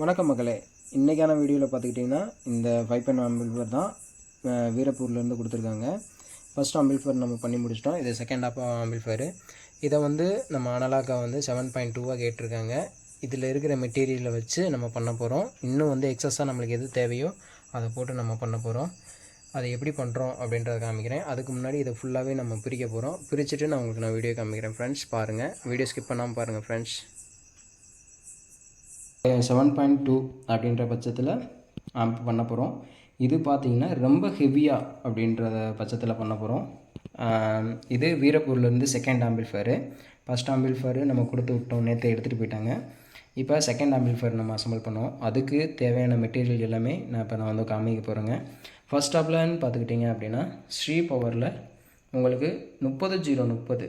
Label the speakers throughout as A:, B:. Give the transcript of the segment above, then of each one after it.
A: வணக்கம் மக்களே. இன்றைக்கான வீடியோவில் பார்த்துக்கிட்டிங்கன்னா இந்த ஃபைவ் பென் அம்பிள்ஃபர் தான் வீரப்பூர்லேருந்து கொடுத்துருக்காங்க. ஃபஸ்ட் அம்பிள்ஃபர் நம்ம பண்ணி முடிச்சிட்டோம். இது செகண்ட் ஆப் அம்பிள்ஃபரு இதை வந்து நம்ம அனலாக்கா வந்து செவன் பாயிண்ட் டூவாக கேட்டிருக்காங்க. இதில் இருக்கிற மெட்டீரியலை வச்சு நம்ம பண்ண போகிறோம் இன்னும் வந்து எக்ஸஸாக நம்மளுக்கு எது தேவையோ அதை போட்டு நம்ம பண்ண போகிறோம் அதை எப்படி பண்ணுறோம் அப்படின்றத காமிக்கிறேன். அதுக்கு முன்னாடி இதை ஃபுல்லாகவே நம்ம பிரிக்க போகிறோம் பிரிச்சுட்டு நான் உங்களுக்கு நான் வீடியோ காமிக்கிறேன் ஃப்ரெண்ட்ஸ் பாருங்கள் வீடியோ ஸ்கிப் பண்ணாமல் பாருங்கள் ஃப்ரெண்ட்ஸ் செவன் பாயிண்ட் டூ அப்படின்ற பட்சத்தில் ஆம்ப் பண்ண போகிறோம் இது பார்த்தீங்கன்னா ரொம்ப ஹெவியாக அப்படின்ற பட்சத்தில் பண்ண போகிறோம் இது வீரப்பூர்லேருந்து செகண்ட் ஆம்பிள்ஃபேரு ஃபஸ்ட் ஆம்பிள்ஃபேரு நம்ம கொடுத்து விட்டோம் நேற்று எடுத்துகிட்டு போயிட்டாங்க. இப்போ செகண்ட் ஆம்பிள்ஃபேர் நம்ம அசம்பிள் பண்ணோம். அதுக்கு தேவையான மெட்டீரியல் எல்லாமே நான் இப்போ நான் வந்து காமிக்க போகிறேங்க ஃபஸ்ட் ஆப்லன்னு பார்த்துக்கிட்டிங்க அப்படின்னா ஸ்ரீ பவரில் உங்களுக்கு முப்பது ஜீரோ முப்பது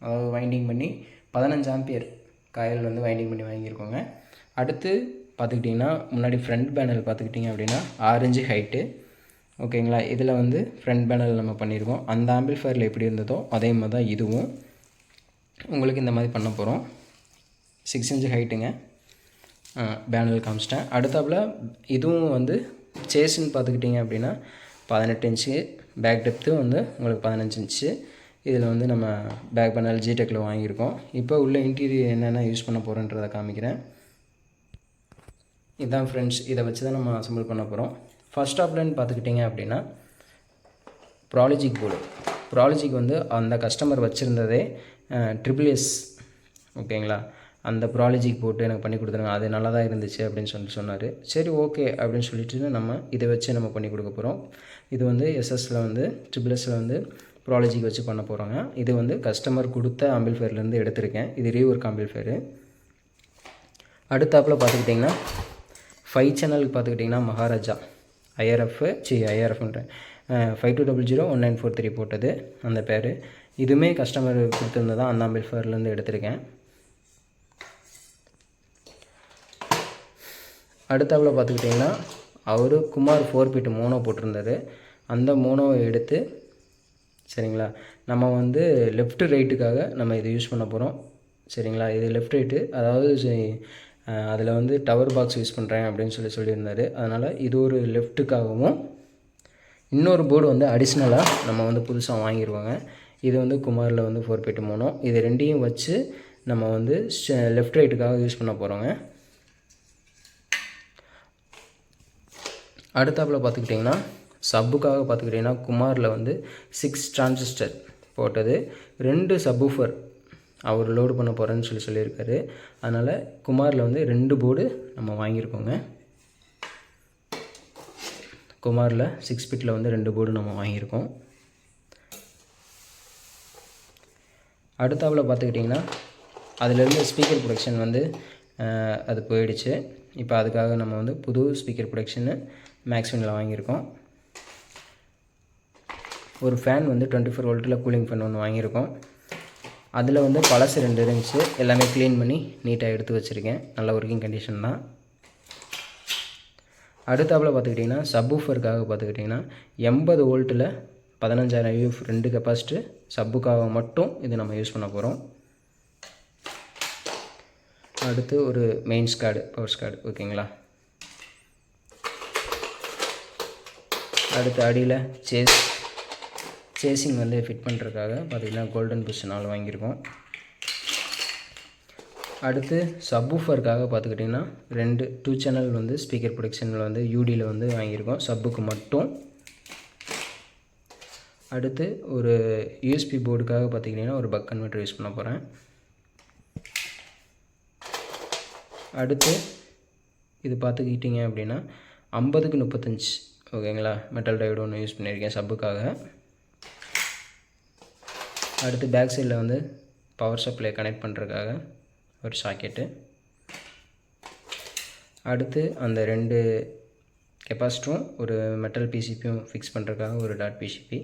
A: அதாவது வைண்டிங் பண்ணி பதினஞ்சு ஆம்பியர் காயில் வந்து வைண்டிங் பண்ணி வாங்கியிருக்கோங்க. அடுத்து பார்த்துக்கிட்டிங்கன்னா முன்னாடி ஃப்ரண்ட் பேனல் பார்த்துக்கிட்டிங்க அப்படின்னா ஆரஞ்சு ஹைட்டு ஓகேங்களா? இதில் வந்து ஃப்ரண்ட் பேனல் நம்ம பண்ணியிருக்கோம் அந்த ஆம்பிள்ஃபயரில் எப்படி இருந்ததோ அதே மாதிரி தான் இதுவும். உங்களுக்கு இந்த மாதிரி பண்ண போகிறோம் சிக்ஸ் இன்ச்சு ஹைட்டுங்க பேனல் காமிச்சிட்டேன். அடுத்தாப்புல இதுவும் வந்து சேஸ்ன்னு பார்த்துக்கிட்டிங்க அப்படின்னா பதினெட்டு இன்ச்சு பேக் டெப்த்து வந்து உங்களுக்கு பதினஞ்சு இன்ச்சு இதில் வந்து நம்ம பேக் பேனல் ஜிடெக்கில் வாங்கியிருக்கோம். இப்போ உள்ள இன்டீரியர் என்னென்ன யூஸ் பண்ண போகிறோன்றதை காமிக்கிறேன். இதுதான் ஃப்ரெண்ட்ஸ் இதை வச்சு தான் நம்ம அசம்பிள் பண்ண போகிறோம் ஃபர்ஸ்ட் ஆப்லன்னு பார்த்துக்கிட்டிங்க அப்படின்னா ப்ராலஜிக் போர்டு ப்ராலஜிக் வந்து அந்த கஸ்டமர் வச்சுருந்ததே ட்ரிபிள் எஸ் ஓகேங்களா அந்த ப்ராலஜிக் போட்டு எனக்கு பண்ணி கொடுத்துருங்க அது நல்லா தான் இருந்துச்சு அப்படின்னு சொல்லிட்டு சொன்னார். சரி ஓகே அப்படின்னு சொல்லிட்டு நம்ம இதை வச்சு நம்ம பண்ணி கொடுக்க போகிறோம் இது வந்து எஸ்எஸ்சில் வந்து ட்ரிபிள் எஸ்ஸில் வந்து ப்ராலஜிக் வச்சு பண்ண போகிறோங்க இது வந்து கஸ்டமர் கொடுத்த ஆம்பிள்ஃபேர்லேருந்து எடுத்திருக்கேன். இது ரீஒர்க் ஆம்பிள்ஃபேரு அடுத்தாப்பில் பார்த்துக்கிட்டிங்கன்னா ஃபைவ் சேனலுக்கு பார்த்துக்கிட்டிங்கன்னா Maharaja IRF C ஐஆர்எஃப்ன்றேன் five two double zero one nine four three போட்டது அந்த பேர். இதுவுமே கஸ்டமர் கொடுத்துருந்தது தான் அந்த எடுத்திருக்கேன். அடுத்தாப்பில் பார்த்துக்கிட்டிங்கன்னா அவர் குமார் ஃபோர் பீட்டு மோனோ போட்டிருந்தாரு. அந்த மோனோவை எடுத்து சரிங்களா நம்ம வந்து லெஃப்ட் ரைட்டுக்காக நம்ம இதை யூஸ் பண்ண போகிறோம் சரிங்களா இது லெஃப்ட் ரைட்டு அதாவது அதில் வந்து டவர் பாக்ஸ் யூஸ் பண்ணுறேன் அப்படின்னு சொல்லி சொல்லியிருந்தார். அதனால் இது ஒரு லெஃப்ட்டுக்காகவும் இன்னொரு போர்டு வந்து அடிஷ்னலாக நம்ம வந்து புதுசாக வாங்கிடுவாங்க இது வந்து குமாரில் வந்து ஃபோர் பேட்டு மூணும் இது ரெண்டையும் வச்சு நம்ம வந்து லெஃப்ட் ரைட்டுக்காக யூஸ் பண்ண போகிறோங்க அடுத்தாப்பில் பார்த்துக்கிட்டிங்கன்னா சப்புக்காக பார்த்துக்கிட்டிங்கன்னா குமாரில் வந்து சிக்ஸ் டிரான்சிஸ்டர் போட்டது. ரெண்டு சப்ஃபர் அவர் லோடு பண்ண போகிறேன்னு சொல்லி சொல்லியிருக்காரு. அதனால் குமாரில் வந்து ரெண்டு போர்டு நம்ம வாங்கியிருக்கோங்க. குமாரில் சிக்ஸ் பிட்டில் வந்து ரெண்டு போர்டு நம்ம வாங்கியிருக்கோம். அடுத்தாவில் பார்த்துக்கிட்டிங்கன்னா அதிலிருந்து ஸ்பீக்கர் ப்ரொடக்ஷன் வந்து அது போயிடுச்சு. இப்போ அதுக்காக நம்ம வந்து புது ஸ்பீக்கர் ப்ரொடக்ஷனு மேக்ஸ்வினில் வாங்கியிருக்கோம். ஒரு ஃபேன் வந்து டுவெண்ட்டி ஃபோர் வோல்ட்டில் கூலிங் ஃபேன் ஒன்று வாங்கியிருக்கோம். அதில் வந்து பழசு ரெண்டு இருந்துச்சு. எல்லாமே க்ளீன் பண்ணி நீட்டாக எடுத்து வச்சுருக்கேன். நல்ல ஒர்க்கிங் கண்டிஷன் தான். அடுத்தாப்பில் பார்த்துக்கிட்டிங்கன்னா சப்வூஃபருக்காக பார்த்துக்கிட்டிங்கன்னா எண்பது வோல்ட்டில் பதினஞ்சாயிரம் யூஎஃப் ரெண்டு கெப்பாசிட்டு சப்புக்காக மட்டும் இது நம்ம யூஸ் பண்ண போகிறோம் அடுத்து ஒரு மெயின் ஸ்கார்டு பவர் ஸ்கார்டு ஓகேங்களா? அடுத்து அடியில் சேஸ் சேசிங் வந்து ஃபிட் பண்ணுறதுக்காக பார்த்திங்கன்னா கோல்டன் புஷ் நாள் வாங்கியிருக்கோம். அடுத்து சப்வூஃபருக்காக பார்த்துக்கிட்டிங்கன்னா ரெண்டு டூ சேனல் வந்து ஸ்பீக்கர் ப்ரொடக்ஷனில் வந்து யூடியில் வந்து வாங்கியிருக்கோம். சப்புக்கு மட்டும். அடுத்து ஒரு யூஎஸ்பி போர்டுக்காக பார்த்துக்கிட்டிங்கன்னா ஒரு பக் கன்வெர்ட்டர் யூஸ் பண்ண போகிறேன் அடுத்து இது பார்த்துக்கிட்டிங்க அப்படின்னா ஐம்பதுக்கு முப்பத்தஞ்சு ஓகேங்களா மெட்டல் டையோடு ஒன்று யூஸ் பண்ணியிருக்கேன் சப்புக்காக அடுத்து பேக் சைடில் வந்து பவர் சப்ளை கனெக்ட் பண்ணுறதுக்காக ஒரு சாக்கெட்டு அடுத்து அந்த ரெண்டு கெப்பாசிட்டரும் ஒரு மெட்டல் பிசிபியும் ஃபிக்ஸ் பண்ணுறதுக்காக ஒரு டாட் பிசிபி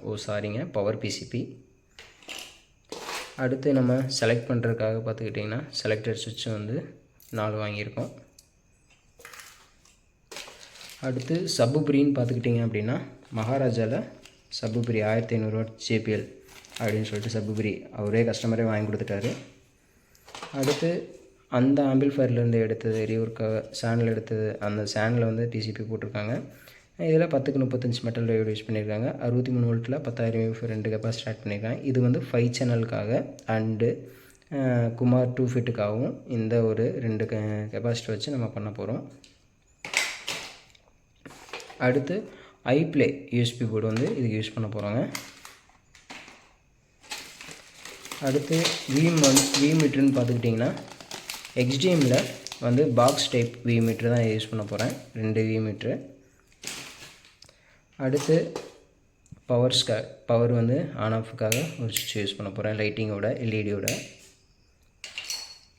A: ஓ சாரிங்க பவர் பிசிபி அடுத்து நம்ம செலக்ட் பண்ணுறதுக்காக பார்த்துக்கிட்டிங்கன்னா செலக்டட் சுவிட்சு வந்து நாலு வாங்கியிருக்கோம். அடுத்து சப்பு பிரின்னு பார்த்துக்கிட்டிங்க அப்படின்னா மகாராஜாவில் சப்புபிரி ஆயிரத்தி ஐநூறுரூவா ஜேபிஎல் அப்படின்னு சொல்லிட்டு சப்புபிரி அவரே கஸ்டமரே வாங்கி கொடுத்துட்டாரு. அடுத்து அந்த ஆம்பிள்ஃபயர்லேருந்து எடுத்தது ரியூர்க்காக சேனல் எடுத்தது அந்த சேனலில் வந்து டிசிபி போட்டிருக்காங்க. இதில் பத்துக்கு முப்பத்தஞ்சு மெட்டல் டயோடு யூஸ் பண்ணியிருக்காங்க அறுபத்தி மூணு வோல்ட்டில் பத்தாயிரம் ரெண்டு கெப்பாசிட்டி ஸ்டார்ட் பண்ணியிருக்காங்க இது வந்து ஃபைவ் சேனலுக்காக அண்டு குமார் டூ ஃபிட்டுக்காகவும் இந்த ஒரு ரெண்டு கெப்பாசிட்டி வச்சு நம்ம பண்ண போகிறோம் அடுத்து ஐப்ளே யூஎஸ்பி போர்டு வந்து இதுக்கு யூஸ் பண்ண போகிறோங்க அடுத்து வீம் வந்து வி மீட்ருன்னு பார்த்துக்கிட்டிங்கன்னா எக்ஸ்டிஎம்மில் வந்து பாக்ஸ் டைப் வீ மீட்ரு தான் யூஸ் பண்ண போகிறேன் ரெண்டு வி மீட்ரு அடுத்து பவர்ஸ்காக பவர் வந்து ஆன் ஆஃபுக்காக ஒரு சுவிட்ச் யூஸ் பண்ண போகிறேன் லைட்டிங்கோட எல்இடியோட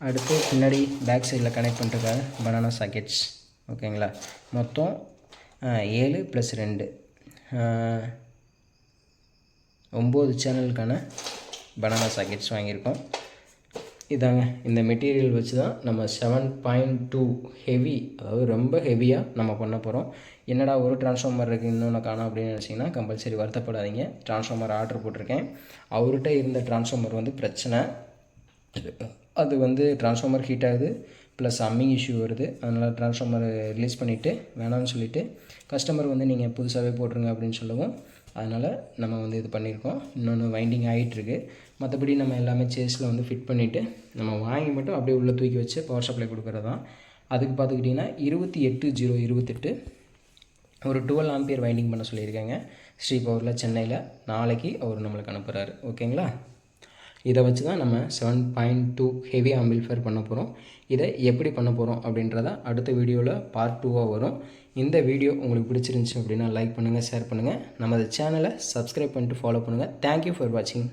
A: அடுத்து பின்னாடி பேக் சைடில் கனெக்ட் பண்ணுறதுக்காக பனானா சாக்கெட்ஸ் ஓகேங்களா மொத்தம் ஏழு ப்ளஸ் ரெண்டு. ஒம்பது சேனலுக்கான பனானா சாக்கெட்ஸ் வாங்கியிருக்கோம். இதாங்க இந்த மெட்டீரியல் வச்சு தான் நம்ம செவன் பாயிண்ட் டூ ஹெவி அதாவது ரொம்ப ஹெவியாக நம்ம பண்ண போகிறோம் என்னடா ஒரு டிரான்ஸ்ஃபார்மர் இருக்குது இன்னொன்று காணோம் அப்படின்னு நினச்சிங்கன்னா கம்பல்சரி வருத்தப்படாதீங்க. டிரான்ஸ்ஃபார்மர் ஆர்டர் போட்டிருக்கேன். அவர்கிட்ட இருந்த டிரான்ஸ்ஃபார்மர் வந்து பிரச்சனை. அது வந்து டிரான்ஸ்ஃபார்மர் ஹீட் ஆகுது. ப்ளஸ் அம்மிங் இஷ்யூ வருது. அதனால் ட்ரான்ஸ்ஃபார்மர் ரிலீஸ் பண்ணிவிட்டு வேணாம்னு சொல்லிவிட்டு கஸ்டமர் வந்து நீங்கள் புதுசாகவே போட்டுருங்க அப்படின்னு சொல்லவும் அதனால் நம்ம வந்து இது பண்ணியிருக்கோம். இன்னொன்று வைண்டிங் ஆகிட்டுருக்கு மற்றபடி நம்ம எல்லாமே சேஸில் வந்து ஃபிட் பண்ணிவிட்டு நம்ம வாங்கி மட்டும் அப்படியே உள்ளே தூக்கி வச்சு பவர் சப்ளை கொடுக்குறது தான் அதுக்கு பார்த்துக்கிட்டிங்கன்னா இருபத்தி எட்டு ஜீரோ இருபத்தெட்டு ஒரு டுவெல் ஆம்பியர் வைண்டிங் பண்ண சொல்லியிருக்காங்க. ஸ்ரீ பவரில் சென்னையில் நாளைக்கு அவர் நம்மளுக்கு அனுப்புகிறாரு ஓகேங்களா? இதை வச்சு தான் நம்ம seven point two heavy amplifier பண்ண போகிறோம் இதை எப்படி பண்ண போகிறோம் அப்படின்றத அடுத்த வீடியோவில் பார்ட் டூவாக வரும். இந்த வீடியோ உங்களுக்கு பிடிச்சிருந்துச்சி அப்படின்னா லைக் பண்ணுங்கள் ஷேர் பண்ணுங்கள் நமது சேனலை சப்ஸ்கிரைப் பண்ணிட்டு ஃபாலோ பண்ணுங்கள் தேங்க்யூ ஃபார் வாட்சிங்